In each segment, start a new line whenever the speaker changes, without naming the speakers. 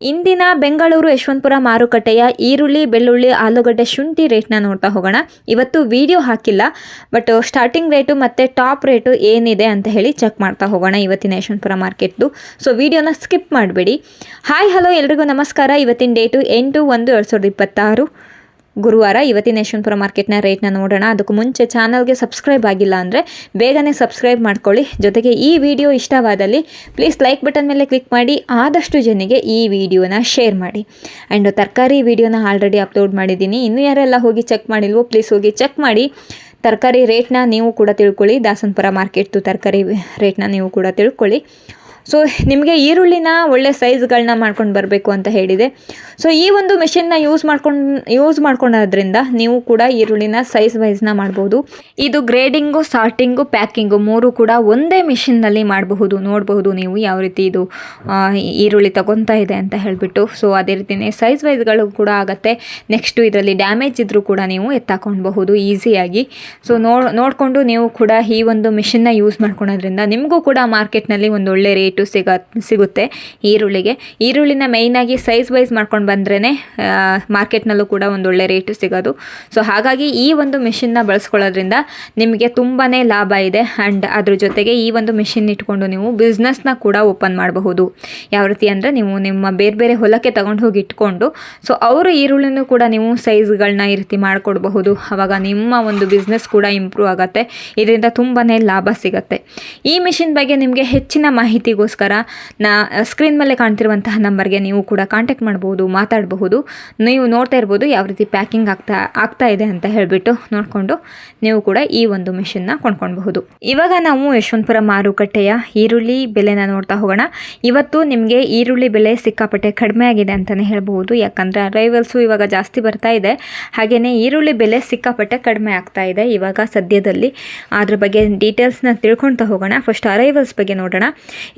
ಇಂದಿನ ಬೆಂಗಳೂರು ಯಶವಂತಪುರ ಮಾರುಕಟ್ಟೆಯ ಈರುಳ್ಳಿ, ಬೆಳ್ಳುಳ್ಳಿ, ಆಲೂಗಡ್ಡೆ ಶುಂಠಿ ರೇಟ್ನ ನೋಡ್ತಾ ಹೋಗೋಣ. ಇವತ್ತು ವಿಡಿಯೋ ಹಾಕಿಲ್ಲ, ಬಟ್ ಸ್ಟಾರ್ಟಿಂಗ್ ರೇಟು ಮತ್ತು ಟಾಪ್ ರೇಟು ಏನಿದೆ ಅಂತ ಹೇಳಿ ಚೆಕ್ ಮಾಡ್ತಾ ಹೋಗೋಣ ಇವತ್ತಿನ ಯಶವಂತಪುರ ಮಾರ್ಕೆಟ್ದು. ಸೊ ವಿಡಿಯೋನ ಸ್ಕಿಪ್ ಮಾಡಬೇಡಿ. ಹಾಯ್ ಹಲೋ ಎಲ್ರಿಗೂ ನಮಸ್ಕಾರ. ಇವತ್ತಿನ ಡೇಟು ಎಂಟು ಒಂದು ಎರಡು ಸಾವಿರದ ಇಪ್ಪತ್ತಾರು. ಗುರುವಾರ ಇವತ್ತಿನ ಯಶವಂತಪುರ ಮಾರ್ಕೆಟ್ನ ರೇಟ್ನ ನೋಡೋಣ. ಅದಕ್ಕೂ ಮುಂಚೆ ಚಾನಲ್ಗೆ ಸಬ್ಸ್ಕ್ರೈಬ್ ಆಗಿಲ್ಲ ಅಂದರೆ ಬೇಗನೆ ಸಬ್ಸ್ಕ್ರೈಬ್ ಮಾಡ್ಕೊಳ್ಳಿ. ಜೊತೆಗೆ ಈ ವಿಡಿಯೋ ಇಷ್ಟವಾದಲ್ಲಿ ಪ್ಲೀಸ್ ಲೈಕ್ ಬಟನ್ ಮೇಲೆ ಕ್ಲಿಕ್ ಮಾಡಿ, ಆದಷ್ಟು ಜನಿಗೆ ಈ ವಿಡಿಯೋನ ಶೇರ್ ಮಾಡಿ. ಆ್ಯಂಡ್ ತರಕಾರಿ ವಿಡಿಯೋನ ಆಲ್ರೆಡಿ ಅಪ್ಲೋಡ್ ಮಾಡಿದ್ದೀನಿ. ಇನ್ನೂ ಯಾರೆಲ್ಲ ಹೋಗಿ ಚೆಕ್ ಮಾಡಿಲ್ವೋ ಪ್ಲೀಸ್ ಹೋಗಿ ಚೆಕ್ ಮಾಡಿ. ತರಕಾರಿ ರೇಟ್ನ ನೀವು ಕೂಡ ತಿಳ್ಕೊಳ್ಳಿ. ದಾಸನಪುರ ಮಾರ್ಕೆಟ್ದು ತರಕಾರಿ ರೇಟ್ನ ನೀವು ಕೂಡ ತಿಳ್ಕೊಳ್ಳಿ. ಸೊ ನಿಮಗೆ ಈರುಳ್ಳಿನ ಒಳ್ಳೆ ಸೈಜ್ಗಳನ್ನ ಮಾಡ್ಕೊಂಡು ಬರಬೇಕು ಅಂತ ಹೇಳಿದೆ. ಸೊ ಈ ಒಂದು ಮಿಷಿನ್ನ ಯೂಸ್ ಮಾಡ್ಕೊಂಡು ಯೂಸ್ ಮಾಡ್ಕೊಳ್ಳೋದ್ರಿಂದ ನೀವು ಕೂಡ ಈರುಳ್ಳಿನ ಸೈಜ್ ವೈಸ್ನ ಮಾಡ್ಬೋದು. ಇದು ಗ್ರೇಡಿಂಗು ಸಾರ್ಟಿಂಗು ಪ್ಯಾಕಿಂಗು ಮೂರು ಕೂಡ ಒಂದೇ ಮಿಷಿನ್ನಲ್ಲಿ ಮಾಡಬಹುದು, ನೋಡಬಹುದು ನೀವು ಯಾವ ರೀತಿ ಇದು ಈರುಳ್ಳಿ ತಗೊತಾ ಇದೆ ಅಂತ ಹೇಳಿಬಿಟ್ಟು. ಸೊ ಅದೇ ರೀತಿಯೇ ಸೈಜ್ ವೈಸ್ಗಳು ಕೂಡ ಆಗುತ್ತೆ. ನೆಕ್ಸ್ಟು ಇದರಲ್ಲಿ ಡ್ಯಾಮೇಜ್ ಇದ್ದರೂ ಕೂಡ ನೀವು ಎತ್ತಾಕೊಳ್ಬಹುದು ಈಸಿಯಾಗಿ ಸೊ ನೋಡ್, ನೋಡಿಕೊಂಡು ನೀವು ಕೂಡ ಈ ಒಂದು ಮಿಷಿನ್ನ ಯೂಸ್ ಮಾಡ್ಕೊಳೋದ್ರಿಂದ ನಿಮಗೂ ಕೂಡ ಮಾರ್ಕೆಟ್ನಲ್ಲಿ ಒಂದು ಒಳ್ಳೆ ರೇಟು ಸಿಗ, ಸಿಗುತ್ತೆ ಈರುಳ್ಳಿಗೆ. ಈರುಳ್ಳಿನ ಮೇಯ್ನಾಗಿ ಸೈಜ್ ವೈಸ್ ಮಾಡ್ಕೊಂಡು ಬಂದ್ರೇ ಮಾರ್ಕೆಟ್ನಲ್ಲೂ ಕೂಡ ಒಂದು ಒಳ್ಳೆ ರೇಟು ಸಿಗೋದು. ಸೊ ಹಾಗಾಗಿ ಈ ಒಂದು ಮಿಷಿನ್ನ ಬಳಸ್ಕೊಳ್ಳೋದ್ರಿಂದ ನಿಮಗೆ ತುಂಬಾ ಲಾಭ ಇದೆ. ಆ್ಯಂಡ್ ಅದ್ರ ಜೊತೆಗೆ ಈ ಒಂದು ಮಿಷಿನ್ ಇಟ್ಕೊಂಡು ನೀವು ಬಿಸ್ನೆಸ್ನ ಕೂಡ ಓಪನ್ ಮಾಡಬಹುದು. ಯಾವ ರೀತಿ ಅಂದರೆ ನೀವು ನಿಮ್ಮ ಬೇರೆ ಬೇರೆ ಹೊಲಕ್ಕೆ ತಗೊಂಡು ಹೋಗಿ ಇಟ್ಕೊಂಡು ಸೊ ಅವರು ಈರುಳ್ಳಿನೂ ಕೂಡ ನೀವು ಸೈಜ್ಗಳನ್ನ ಈ ರೀತಿ ಮಾಡಿಕೊಡ್ಬಹುದು. ಆವಾಗ ನಿಮ್ಮ ಒಂದು ಬಿಸ್ನೆಸ್ ಕೂಡ ಇಂಪ್ರೂವ್ ಆಗುತ್ತೆ. ಇದರಿಂದ ತುಂಬಾ ಲಾಭ ಸಿಗುತ್ತೆ. ಈ ಮಿಷಿನ್ ಬಗ್ಗೆ ನಿಮಗೆ ಹೆಚ್ಚಿನ ಮಾಹಿತಿಗೋಸ್ಕರ ನಾ ಸ್ಕ್ರೀನ್ ಮೇಲೆ ಕಾಣ್ತಿರುವಂತಹ ನಂಬರ್ಗೆ ನೀವು ಕೂಡ ಕಾಂಟ್ಯಾಕ್ಟ್ ಮಾಡ್ಬೋದು, ಮಾತಾಡಬಹುದು. ನೀವು ನೋಡ್ತಾ ಇರ್ಬೋದು ಯಾವ ರೀತಿ ಪ್ಯಾಕಿಂಗ್ ಆಗ್ತಾ ಆಗ್ತಾ ಇದೆ ಅಂತ ಹೇಳಿಬಿಟ್ಟು ನೋಡಿಕೊಂಡು ನೀವು ಕೂಡ ಈ ಒಂದು ಮೆಷಿನ್ನ ಕೊಂಡ್ಕೊಳ್ಬಹುದು. ಇವಾಗ ನಾವು ಯಶವಂತಪುರ ಮಾರುಕಟ್ಟೆಯ ಈರುಳ್ಳಿ ಬೆಲೆನ ನೋಡ್ತಾ ಹೋಗೋಣ. ಇವತ್ತು ನಿಮಗೆ ಈರುಳ್ಳಿ ಬೆಲೆ ಸಿಕ್ಕಾಪಟ್ಟೆ ಕಡಿಮೆ ಆಗಿದೆ ಅಂತಲೇ ಹೇಳಬಹುದು. ಯಾಕಂದರೆ ಅರೈವಲ್ಸು ಇವಾಗ ಜಾಸ್ತಿ ಬರ್ತಾ ಇದೆ. ಹಾಗೆಯೇ ಈರುಳ್ಳಿ ಬೆಲೆ ಸಿಕ್ಕಾಪಟ್ಟೆ ಕಡಿಮೆ ಆಗ್ತಾ ಇದೆ. ಇವಾಗ ಸದ್ಯದಲ್ಲಿ ಅದ್ರ ಬಗ್ಗೆ ಡೀಟೇಲ್ಸ್ನ ತಿಳ್ಕೊಳ್ತಾ ಹೋಗೋಣ. ಫಸ್ಟ್ ಅರೈವಲ್ಸ್ ಬಗ್ಗೆ ನೋಡೋಣ.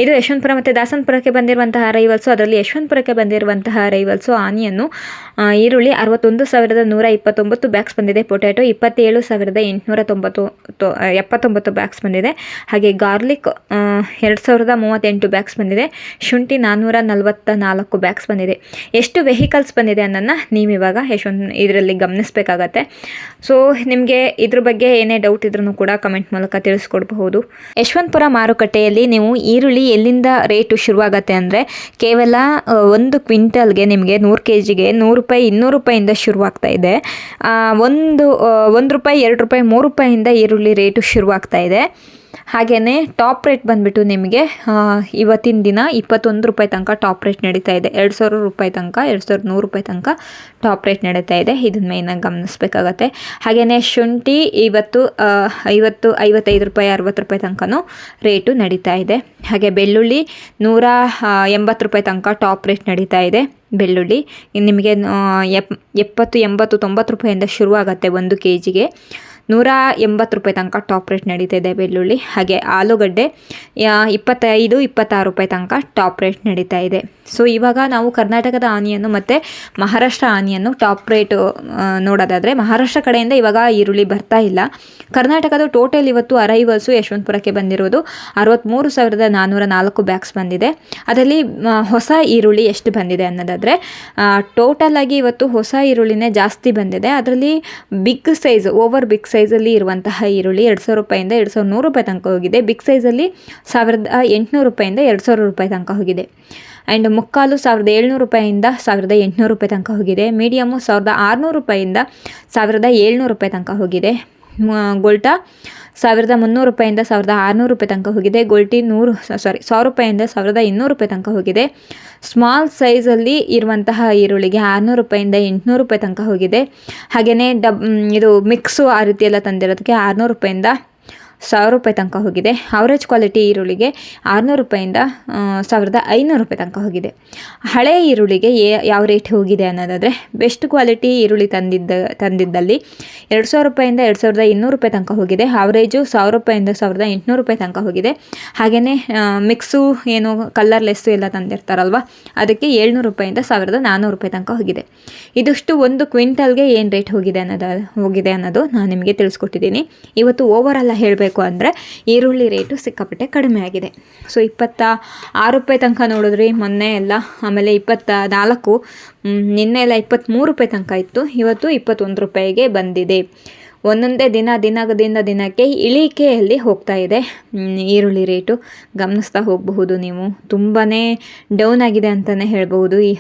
ಇದು ಯಶವಂತಪುರ ಮತ್ತು ದಾಸನಪುರಕ್ಕೆ ಬಂದಿರುವಂತಹ ರೈವಲ್ಸು ಅದರಲ್ಲಿ ಯಶವಂತಪುರಕ್ಕೆ ಬಂದಿರುವಂತಹ ರೈವಲ್ಸು ಆನಿಯನ್ನು ಈರುಳ್ಳಿ ಅರವತ್ತೊಂದು ಸಾವಿರದ ನೂರ ಇಪ್ಪತ್ತೊಂಬತ್ತು ಬ್ಯಾಗ್ಸ್ ಬಂದಿದೆ. ಪೊಟ್ಯಾಟೊ ಇಪ್ಪತ್ತೇಳು ಸಾವಿರದ ಎಂಟುನೂರ ತೊಂಬತ್ತು ಎಪ್ಪತ್ತೊಂಬತ್ತು ಬ್ಯಾಗ್ಸ್ ಬಂದಿದೆ. ಹಾಗೆ ಗಾರ್ಲಿಕ್ ಎರಡು ಸಾವಿರದ ಮೂವತ್ತೆಂಟು ಬ್ಯಾಗ್ಸ್ ಬಂದಿದೆ. ಶುಂಠಿ ನಾನ್ನೂರ ನಲವತ್ತ ನಾಲ್ಕು ಬ್ಯಾಗ್ಸ್ ಬಂದಿದೆ. ಎಷ್ಟು ವೆಹಿಕಲ್ಸ್ ಬಂದಿದೆ ಅನ್ನೋದನ್ನ ನೀವು ಇವಾಗ ಯಶವಂತ, ಇದರಲ್ಲಿ ಗಮನಿಸಬೇಕಾಗತ್ತೆ. ಸೊ ನಿಮಗೆ ಇದ್ರ ಬಗ್ಗೆ ಏನೇ ಡೌಟ್ ಇದ್ರೂ ಕೂಡ ಕಮೆಂಟ್ ಮೂಲಕ ತಿಳಿಸ್ಕೊಡ್ಬಹುದು. ಯಶವಂತಪುರ ಮಾರುಕಟ್ಟೆಯಲ್ಲಿ ನೀವು ಈರುಳ್ಳಿ ಎಲ್ಲಿಂದ ರೇಟು ಶುರುವಾಗತ್ತೆ ಅಂದರೆ ಕೇವಲ ಒಂದು ಕ್ವಿಂಟಲ್ಗೆ ನಿಮಗೆ ನೂರು ಕೆ ಜಿಗೆ ನೂರು ರೂಪಾಯಿ, ಇನ್ನೂರು ರೂಪಾಯಿಂದ ಶುರುವಾಗ್ತಾ ಇದೆ. ಒಂದು ಒಂದು ರೂಪಾಯಿ, ಎರಡು ರೂಪಾಯಿ, ಮೂರು ರೂಪಾಯಿಂದ ಈರುಳ್ಳಿ ರೇಟು ಶುರುವಾಗ್ತಾ ಇದೆ. ಹಾಗೆಯೇ ಟಾಪ್ ರೇಟ್ ಬಂದುಬಿಟ್ಟು ನಿಮಗೆ ಇವತ್ತಿನ ದಿನ ಇಪ್ಪತ್ತೊಂದು ರೂಪಾಯಿ ತನಕ ಟಾಪ್ ರೇಟ್ ನಡೀತಾ ಇದೆ. ಎರಡು ಸಾವಿರ ರೂಪಾಯಿ ತನಕ, ಎರಡು ಸಾವಿರದ ನೂರು ರೂಪಾಯಿ ತನಕ ಟಾಪ್ ರೇಟ್ ನಡೀತಾ ಇದೆ. ಇದನ್ನ ಮೇಯ್ನಾಗಿ ಗಮನಿಸಬೇಕಾಗತ್ತೆ. ಹಾಗೆಯೇ ಶುಂಠಿ ಇವತ್ತು ಐವತ್ತು, ಐವತ್ತೈದು ರೂಪಾಯಿ, ಅರವತ್ತು ರೂಪಾಯಿ ತನಕನೂ ರೇಟು ನಡೀತಾ ಇದೆ. ಹಾಗೆ ಬೆಳ್ಳುಳ್ಳಿ ನೂರ ಎಂಬತ್ತು ರೂಪಾಯಿ ತನಕ ಟಾಪ್ ರೇಟ್ ನಡೀತಾ ಇದೆ ಬೆಳ್ಳುಳ್ಳಿ. ನಿಮಗೆ ಎಪ್, ಎಪ್ಪತ್ತು, ಎಂಬತ್ತು, ತೊಂಬತ್ತು ರೂಪಾಯಿಂದ ಶುರುವಾಗುತ್ತೆ ಒಂದು ಕೆ ಜಿಗೆ ನೂರ ಎಂಬತ್ತು ರೂಪಾಯಿ ತನಕ ಟಾಪ್ ರೇಟ್ ನಡೀತಾ ಬೆಳ್ಳುಳ್ಳಿ. ಹಾಗೆ ಆಲೂಗಡ್ಡೆ ಇಪ್ಪತ್ತೈದು, ಇಪ್ಪತ್ತಾರು ರೂಪಾಯಿ ತನಕ ಟಾಪ್ ರೇಟ್ ನಡೀತಾ ಇದೆ. ಸೊ ಇವಾಗ ನಾವು ಕರ್ನಾಟಕದ ಆನಿಯನ್ನು ಮತ್ತು ಮಹಾರಾಷ್ಟ್ರ ಆನಿಯನ್ನು ಟಾಪ್ ರೇಟು ನೋಡೋದಾದರೆ ಮಹಾರಾಷ್ಟ್ರ ಕಡೆಯಿಂದ ಇವಾಗ ಈರುಳ್ಳಿ ಬರ್ತಾ ಇಲ್ಲ. ಕರ್ನಾಟಕದ ಟೋಟಲ್ ಇವತ್ತು ಅರೈವಲ್ಸು ಯಶವಂತಪುರಕ್ಕೆ ಬಂದಿರೋದು ಅರವತ್ತ್ಮೂರು ಸಾವಿರದ ನಾನ್ನೂರ ನಾಲ್ಕು ಬ್ಯಾಗ್ಸ್ ಬಂದಿದೆ. ಅದರಲ್ಲಿ ಹೊಸ ಈರುಳ್ಳಿ ಎಷ್ಟು ಬಂದಿದೆ ಅನ್ನೋದಾದರೆ ಆಗಿ ಇವತ್ತು ಹೊಸ ಈರುಳ್ಳಿನೇ ಜಾಸ್ತಿ ಬಂದಿದೆ. ಅದರಲ್ಲಿ ಬಿಗ್ ಸೈಜ್ ಓವರ್ ಬಿಗ್ ಸೈಜಲ್ಲಿ ಇರುವಂತಹ ಈರುಳ್ಳಿ ಎರಡು ಸಾವಿರ ರೂಪಾಯಿಂದ ಎರಡು ಸಾವಿರ ನೂರು ರೂಪಾಯಿ ತನಕ ಹೋಗಿದೆ. ಬಿಗ್ ಸೈಜಲ್ಲಿ ಸಾವಿರದ ಎಂಟುನೂರು ರೂಪಾಯಿಂದ ಎರಡು ಸಾವಿರ ರೂಪಾಯಿ ತನಕ ಹೋಗಿದೆ. ಆ್ಯಂಡ್ ಮುಕ್ಕಾಲು ಸಾವಿರದ ಏಳ್ನೂರು ರೂಪಾಯಿಂದ ಸಾವಿರದ ಎಂಟುನೂರು ರೂಪಾಯಿ ತನಕ ಹೋಗಿದೆ. ಮೀಡಿಯಮು ಸಾವಿರದ ಆರುನೂರು ರೂಪಾಯಿಂದ ಸಾವಿರದ ಏಳ್ನೂರು ರೂಪಾಯಿ ತನಕ ಹೋಗಿದೆ. ಗೋಲ್ಟಾ ಸಾವಿರದ ಮುನ್ನೂರು ರೂಪಾಯಿಂದ ಸಾವಿರದ ಆರುನೂರು ರೂಪಾಯಿ ತನಕ ಹೋಗಿದೆ. ಗೋಲ್ಟಿ ನೂರು ಸಾರಿ ಸಾವಿರ ರೂಪಾಯಿಂದ ಸಾವಿರದ ಇನ್ನೂರು ರೂಪಾಯಿ ತನಕ ಹೋಗಿದೆ. ಸ್ಮಾಲ್ ಸೈಜಲ್ಲಿ ಇರುವಂತಹ ಈರುಳ್ಳಿಗೆ ಆರುನೂರು ರೂಪಾಯಿಂದ ಎಂಟುನೂರು ರೂಪಾಯಿ ತನಕ ಹೋಗಿದೆ. ಹಾಗೆಯೇ ಡಬ್ ಇದು ಮಿಕ್ಸು ಆ ರೀತಿ ಎಲ್ಲ ತಂದಿರೋದಕ್ಕೆ ಆರುನೂರು ರೂಪಾಯಿಂದ ಸಾವಿರ ರೂಪಾಯಿ ತನಕ ಹೋಗಿದೆ. ಆವ್ರೇಜ್ ಕ್ವಾಲಿಟಿ ಈರುಳ್ಳಿಗೆ ಆರುನೂರು ರೂಪಾಯಿಂದ ಸಾವಿರದ ಐನೂರು ರೂಪಾಯಿ ತನಕ ಹೋಗಿದೆ. ಹಳೆ ಈರುಳ್ಳಿಗೆ ಯಾವ ರೇಟ್ ಹೋಗಿದೆ ಅನ್ನೋದಾದರೆ ಬೆಸ್ಟ್ ಕ್ವಾಲಿಟಿ ಈರುಳ್ಳಿ ತಂದಿದ್ದ, ತಂದಿದ್ದಲ್ಲಿ ಎರಡು ಸಾವಿರ ರೂಪಾಯಿಂದ ಎರಡು ಸಾವಿರದ ಇನ್ನೂರು ರೂಪಾಯಿ ತನಕ ಹೋಗಿದೆ. ಆವ್ರೇಜು ಸಾವಿರ ರೂಪಾಯಿಂದ ಸಾವಿರದ ಎಂಟುನೂರು ರೂಪಾಯಿ ತನಕ ಹೋಗಿದೆ. ಹಾಗೆಯೇ ಮಿಕ್ಸು ಏನು ಕಲ್ಲರ್ಲೆಸ್ಸು ಎಲ್ಲ ತಂದಿರ್ತಾರಲ್ವ, ಅದಕ್ಕೆ ಏಳ್ನೂರು ರೂಪಾಯಿಂದ ಸಾವಿರದ ನಾನ್ನೂರು ರೂಪಾಯಿ ತನಕ ಹೋಗಿದೆ. ಇದಿಷ್ಟು ಒಂದು ಕ್ವಿಂಟಲ್ಗೆ ಏನು ರೇಟ್ ಹೋಗಿದೆ ಅನ್ನೋದು ಹೋಗಿದೆ ಅನ್ನೋದು ನಾನು ನಿಮಗೆ ತಿಳಿಸ್ಕೊಟ್ಟಿದ್ದೀನಿ. ಇವತ್ತು ಓವರ್ ಹೇಳಬೇಕು. ಹೇಳಬೇಕು ಅಂದರೆ ಈರುಳ್ಳಿ ರೇಟು ಸಿಕ್ಕಾಪಟ್ಟೆ ಕಡಿಮೆ ಆಗಿದೆ. ಸೊ ಇಪ್ಪತ್ತ ಆರು ರೂಪಾಯಿ ತನಕ ನೋಡಿದ್ರಿ, ಮೊನ್ನೆ ಎಲ್ಲ, ಆಮೇಲೆ ಇಪ್ಪತ್ತ ನಾಲ್ಕು ನಿನ್ನೆ ಎಲ್ಲ ಇಪ್ಪತ್ತ್ಮೂರು ರೂಪಾಯಿ ತನಕ ಇತ್ತು, ಇವತ್ತು ಇಪ್ಪತ್ತೊಂದು ರೂಪಾಯಿಗೆ ಬಂದಿದೆ. ಒಂದೊಂದೇ ದಿನ ದಿನದಿಂದ ದಿನಕ್ಕೆ ಇಳಿಕೆಯಲ್ಲಿ ಹೋಗ್ತಾ ಇದೆ ಈರುಳ್ಳಿ ರೇಟು. ಗಮನಿಸ್ತಾ ಹೋಗಬಹುದು ನೀವು. ತುಂಬಾ ಡೌನ್ ಆಗಿದೆ ಅಂತಲೇ ಹೇಳ್ಬೋದು ಈ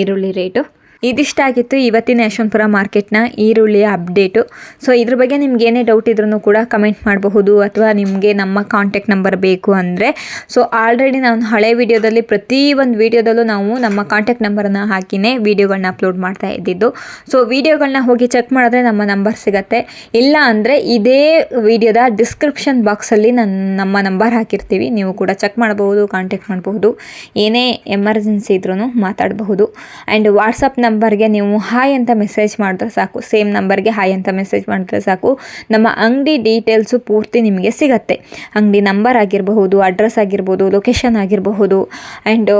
ಈರುಳ್ಳಿ ರೇಟು. ಇದಿಷ್ಟಾಗಿತ್ತು ಇವತ್ತಿನ ಯಶವಂತಪುರ ಮಾರ್ಕೆಟ್ನ ಈರುಳ್ಳಿಯ ಅಪ್ಡೇಟು. ಸೊ, ಇದ್ರ ಬಗ್ಗೆ ನಿಮ್ಗೆ ಏನೇ ಡೌಟ್ ಇದ್ರೂ ಕೂಡ ಕಮೆಂಟ್ ಮಾಡಬಹುದು ಅಥವಾ ನಿಮಗೆ ನಮ್ಮ ಕಾಂಟ್ಯಾಕ್ಟ್ ನಂಬರ್ ಬೇಕು ಅಂದರೆ. ಸೊ ಆಲ್ರೆಡಿ ನಾನು ಹಳೆ ವಿಡಿಯೋದಲ್ಲಿ ಪ್ರತಿ ಒಂದು ವಿಡಿಯೋದಲ್ಲೂ ನಾವು ನಮ್ಮ ಕಾಂಟ್ಯಾಕ್ಟ್ ನಂಬರನ್ನು ಹಾಕಿನೇ ವಿಡಿಯೋಗಳನ್ನ ಅಪ್ಲೋಡ್ ಮಾಡ್ತಾ ಇದ್ದಿದ್ದು. ಸೊ ವಿಡಿಯೋಗಳನ್ನ ಹೋಗಿ ಚೆಕ್ ಮಾಡಿದ್ರೆ ನಮ್ಮ ನಂಬರ್ ಸಿಗತ್ತೆ. ಇಲ್ಲ ಅಂದರೆ ಇದೇ ವಿಡಿಯೋದ ಡಿಸ್ಕ್ರಿಪ್ಷನ್ ಬಾಕ್ಸಲ್ಲಿ ನನ್ನ ನಮ್ಮ ನಂಬರ್ ಹಾಕಿರ್ತೀವಿ. ನೀವು ಕೂಡ ಚೆಕ್ ಮಾಡಬಹುದು ಕಾಂಟ್ಯಾಕ್ಟ್ ಮಾಡಬಹುದು. ಏನೇ ಎಮರ್ಜೆನ್ಸಿ ಇದ್ರೂ ಮಾತಾಡಬಹುದು. ಆ್ಯಂಡ್ ವಾಟ್ಸಪ್ ನಂಬರ್ಗೆ ನೀವು ಹಾಯ್ ಅಂತ ಮೆಸೇಜ್ ಮಾಡಿದ್ರೆ ಸಾಕು. ಸೇಮ್ ನಂಬರ್ಗೆ ಹಾಯ್ ಅಂತ ಮೆಸೇಜ್ ಮಾಡಿದ್ರೆ ಸಾಕು. ನಮ್ಮ ಅಂಗಡಿ ಡೀಟೇಲ್ಸು ಪೂರ್ತಿ ನಿಮಗೆ ಸಿಗತ್ತೆ. ಅಂಗಡಿ ನಂಬರ್ ಆಗಿರಬಹುದು ಅಡ್ರೆಸ್ ಆಗಿರ್ಬೋದು ಲೊಕೇಶನ್ ಆಗಿರಬಹುದು ಆ್ಯಂಡ್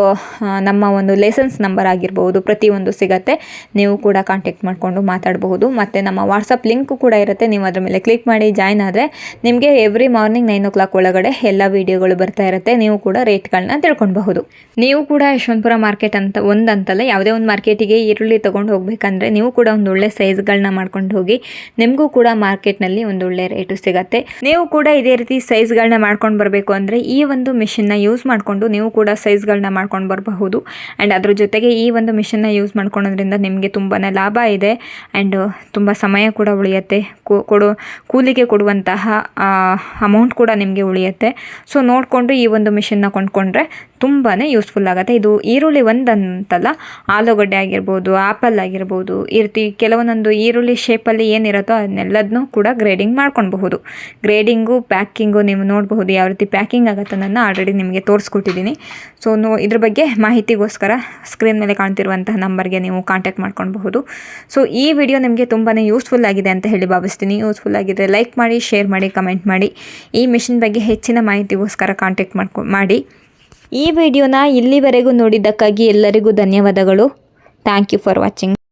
ನಮ್ಮ ಒಂದು ಲೈಸೆನ್ಸ್ ನಂಬರ್ ಆಗಿರ್ಬೋದು ಪ್ರತಿಯೊಂದು ಸಿಗತ್ತೆ. ನೀವು ಕೂಡ ಕಾಂಟ್ಯಾಕ್ಟ್ ಮಾಡಿಕೊಂಡು ಮಾತಾಡಬಹುದು. ಮತ್ತು ನಮ್ಮ ವಾಟ್ಸಪ್ ಲಿಂಕು ಕೂಡ ಇರುತ್ತೆ. ನೀವು ಅದರ ಮೇಲೆ ಕ್ಲಿಕ್ ಮಾಡಿ ಜಾಯ್ನ್ ಆದರೆ ನಿಮಗೆ every morning nine o'clock ಒಳಗಡೆ ಎಲ್ಲ ವೀಡಿಯೋಗಳು ಬರ್ತಾ ಇರುತ್ತೆ. ನೀವು ಕೂಡ ರೇಟ್ಗಳನ್ನ ತಿಳ್ಕೊಳ್ಬಹುದು. ನೀವು ಕೂಡ ಯಶವಂತಪುರ ಮಾರ್ಕೆಟ್ ಅಂತ ಒಂದಂತಲ್ಲ, ಯಾವುದೇ ಒಂದು ಮಾರ್ಕೆಟಿಗೆ ಈರುಳ್ಳಿ ತೊಗೊಂಡು ಹೋಗಬೇಕಂದ್ರೆ ನೀವು ಕೂಡ ಒಂದು ಒಳ್ಳೆ ಸೈಜ್ಗಳನ್ನ ಮಾಡ್ಕೊಂಡು ಹೋಗಿ ನಿಮಗೂ ಕೂಡ ಮಾರ್ಕೆಟ್ನಲ್ಲಿ ಒಂದು ಒಳ್ಳೆ ರೇಟು ಸಿಗತ್ತೆ. ನೀವು ಕೂಡ ಇದೇ ರೀತಿ ಸೈಜ್ಗಳನ್ನ ಮಾಡ್ಕೊಂಡು ಬರಬೇಕು ಅಂದರೆ ಈ ಒಂದು ಮಿಷಿನ್ನ ಯೂಸ್ ಮಾಡಿಕೊಂಡು ನೀವು ಕೂಡ ಸೈಜ್ಗಳನ್ನ ಮಾಡ್ಕೊಂಡು ಬರಬಹುದು. ಆ್ಯಂಡ್ ಅದ್ರ ಜೊತೆಗೆ ಈ ಒಂದು ಮಿಷನ್ನ ಯೂಸ್ ಮಾಡ್ಕೊಳೋದ್ರಿಂದ ನಿಮಗೆ ತುಂಬಾ ಲಾಭ ಇದೆ. ಆ್ಯಂಡ್ ತುಂಬ ಸಮಯ ಕೂಡ ಉಳಿಯುತ್ತೆ. ಕೊಡೋ, ಕೂಲಿಗೆ ಕೊಡುವಂತಹ ಅಮೌಂಟ್ ಕೂಡ ನಿಮಗೆ ಉಳಿಯುತ್ತೆ. ಸೊ ನೋಡಿಕೊಂಡು ಈ ಒಂದು ಮಿಷನ್ನ ಕೊಂಡ್ಕೊಂಡ್ರೆ ತುಂಬಾ ಯೂಸ್ಫುಲ್ ಆಗುತ್ತೆ. ಇದು ಈರುಳ್ಳಿ ಒಂದಂತಲ್ಲ, ಆಲೂಗಡ್ಡೆ ಆಗಿರ್ಬೋದು ಆಪಲ್ ಆಗಿರ್ಬೋದು, ಈ ರೀತಿ ಕೆಲವೊಂದೊಂದು ಈರುಳ್ಳಿ ಶೇಪಲ್ಲಿ ಏನಿರುತ್ತೋ ಅದನ್ನೆಲ್ಲದನ್ನೂ ಕೂಡ ಗ್ರೇಡಿಂಗ್ ಮಾಡ್ಕೊಳ್ಬಹುದು. ಗ್ರೇಡಿಂಗು ಪ್ಯಾಕಿಂಗು ನೀವು ನೋಡಬಹುದು ಯಾವ ರೀತಿ ಪ್ಯಾಕಿಂಗ್ ಆಗುತ್ತೆ ನಾನು ಆಲ್ರೆಡಿ ನಿಮಗೆ ತೋರಿಸ್ಕೊಟ್ಟಿದ್ದೀನಿ. ಸೊ ನೋ, ಇದ್ರ ಬಗ್ಗೆ ಮಾಹಿತಿಗೋಸ್ಕರ ಸ್ಕ್ರೀನ್ ಮೇಲೆ ಕಾಣ್ತಿರುವಂತಹ ನಂಬರ್ಗೆ ನೀವು ಕಾಂಟ್ಯಾಕ್ಟ್ ಮಾಡ್ಕೊಳ್ಬಹುದು. ಸೊ ಈ ವಿಡಿಯೋ ನಿಮಗೆ ತುಂಬಾ ಯೂಸ್ಫುಲ್ ಆಗಿದೆ ಅಂತ ಹೇಳಿ ಭಾವಿಸ್ತೀನಿ. ಯೂಸ್ಫುಲ್ ಆಗಿದ್ದರೆ ಲೈಕ್ ಮಾಡಿ ಶೇರ್ ಮಾಡಿ ಕಮೆಂಟ್ ಮಾಡಿ. ಈ ಮಿಷಿನ್ ಬಗ್ಗೆ ಹೆಚ್ಚಿನ ಮಾಹಿತಿಗೋಸ್ಕರ ಕಾಂಟ್ಯಾಕ್ಟ್ ಮಾಡ್ಕೊ, ಮಾಡಿ. ಈ ವಿಡಿಯೋನ ಇಲ್ಲಿವರೆಗೂ ನೋಡಿದ್ದಕ್ಕಾಗಿ ಎಲ್ಲರಿಗೂ ಧನ್ಯವಾದಗಳು. Thank you for watching